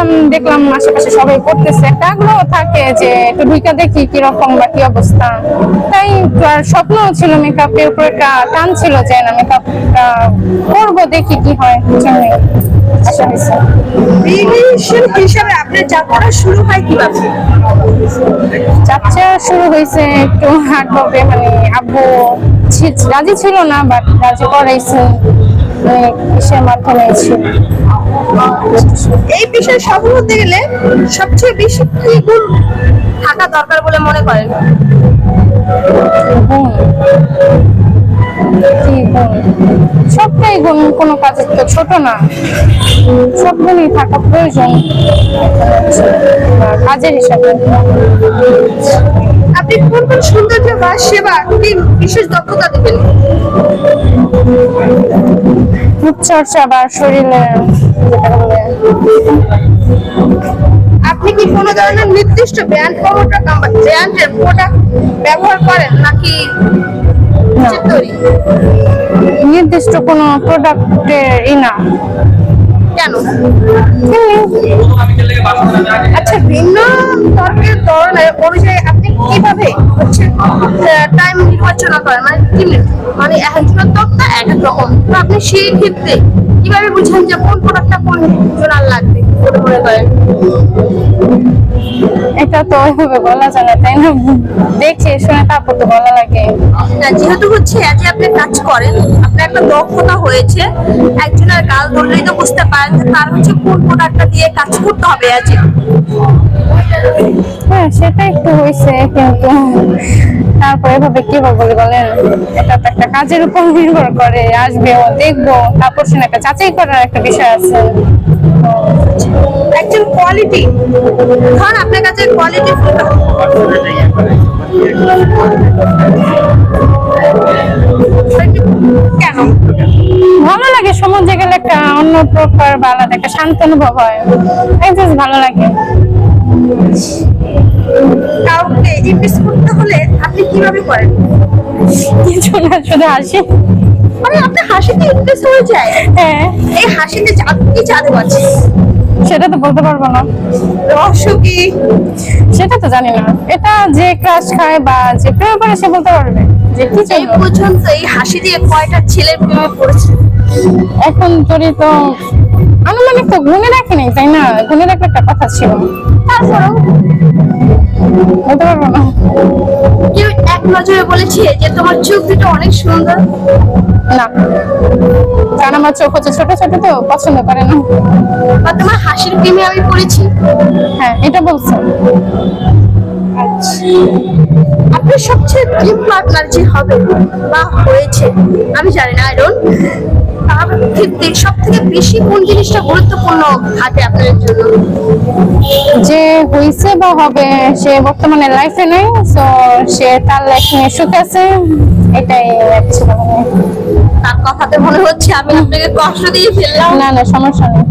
করলাম দেখলাম আশেপাশে সবাই করতেছে। একটা আগ্রহ থাকে যে একটু ঢুকে দেখি কি রকম বা কি অবস্থা। তাই স্বপ্ন ছিল মেকআপের উপরে একটা টান ছিল যে না মেকআপটা করব দেখি কি হয় জন্যই আশা হয়েছে বিউটিশিয়ান আপনার যাত্রা শুরু হয় কীভাবে? যাত্রা শুরু হয়েছে একটু হার্ডভাবে মানে আব্বু রাজি ছিল না বাট রাজি করাইছে। কিসের মাধ্যমে ছিল? এই বিষয়ে সফল হতে গেলে সবচেয়ে বেশি কি গুণ থাকা দরকার বলে মনে করেন? কি গুণ সবটাই গুণ কোনো কাজের তো ছোট না। সব গুণই থাকা প্রয়োজন। কাজের হিসাবে। আপনি কোন কোন সৌন্দর্য বা সেবা বিশেষ দক্ষতা দেবেন? রূপচর্চা বা শরীরে যেটা বলে আপনি কি কোনো ধরনের নির্দিষ্ট ব্র্যান্ড প্রমোটার ব্র্যান্ডের প্রোডাক্ট ব্যবহার করেন নাকি নির্দিষ্ট কোনো প্রোডাক্টের ই না। কেন? আচ্ছা ভিন্ন তর্কের ধরনের অনুযায়ী আপনি কীভাবে হচ্ছে টাইম নির্বাচনা করেন? মানে মানে একজনের তর্কটা এক এক রকম। তো আপনি সেই ক্ষেত্রে কীভাবে বুঝেন যে কোন প্রোডাক্টটা কোন জোনার লাগবে বলে মনে করেন এটা তো ওইভাবে বলা যায় না তাই না? দেখে শুনে তারপর তো বলা লাগে। না যেহেতু হচ্ছে আজ আপনি কাজ করেন আপনার একটা দক্ষতা হয়েছে একজনের গাল ধরলেই তো বুঝতে পারেন যে তার হচ্ছে কোন প্রোডাক্টটা দিয়ে কাজ করতে হবে আজ হ্যাঁ সেটা একটু হয়েছে কিন্তু তারপরে এভাবে কি হবে বলে বলেন? এটা তো একটা কাজের উপর নির্ভর করে আসবে ও দেখব তারপর শুনে একটা যাচাই করার একটা বিষয় আছে। একজন কোয়ালিটি ধর আপনার কাছে কোয়ালিটি কেন? ভালো লাগে সমুদ্রে গেলে একটা অন্য প্রকার বা আলাদা একটা শান্ত অনুভব হয়। ভালো লাগে। কাউকে ইমপ্রেস করতে হলে আপনি কীভাবে করেন? কিছু না শুধু হাসি। মানে আপনার হাসিতে ইমপ্রেস হয়ে যায়। হ্যাঁ। এই হাসিতে কি জাদু আছে সেটা তো বলতে পারব না। রহস্য কি? সেটা তো জানি না। এটা যে ক্রাশ খায় বা যে প্রেমে পড়ে সে বলতে পারবে যে কি জন্য। পর্যন্ত এই হাসি দিয়ে কয়টা ছেলের প্রেমে পড়েছে? এখন তোরই তো আনুমানিক তো গুনে রাখিনি তাই না? গুনে রাখলে একটা কথা ছিল। তারপরেও? বলতে পারব না। নজরে বলেছে যে তোমার চোখ দুটো অনেক সুন্দর। না। কারণ আমার চোখ হচ্ছে ছোট ছোট তো পছন্দ করে না। বা তোমার হাসির প্রেমে আমি পড়েছি। হ্যাঁ এটা বলছো। আপনার সবচেয়ে ড্রিম পার্টনার যে হবে বা হয়েছে আমি জানি না আইরন ক্ষেত্রে সব থেকে বেশি কোন জিনিসটা গুরুত্বপূর্ণ থাকে আপনাদের জন্য? যে হয়েছে বা হবে সে বর্তমানে লাইফে নেই তো সে তার লাইফ নিয়ে সুখ আছে এটাই নেই। তার কথাতে মনে হচ্ছে আমি আপনাকে কষ্ট দিয়ে ফেললাম। না না সমস্যা নেই।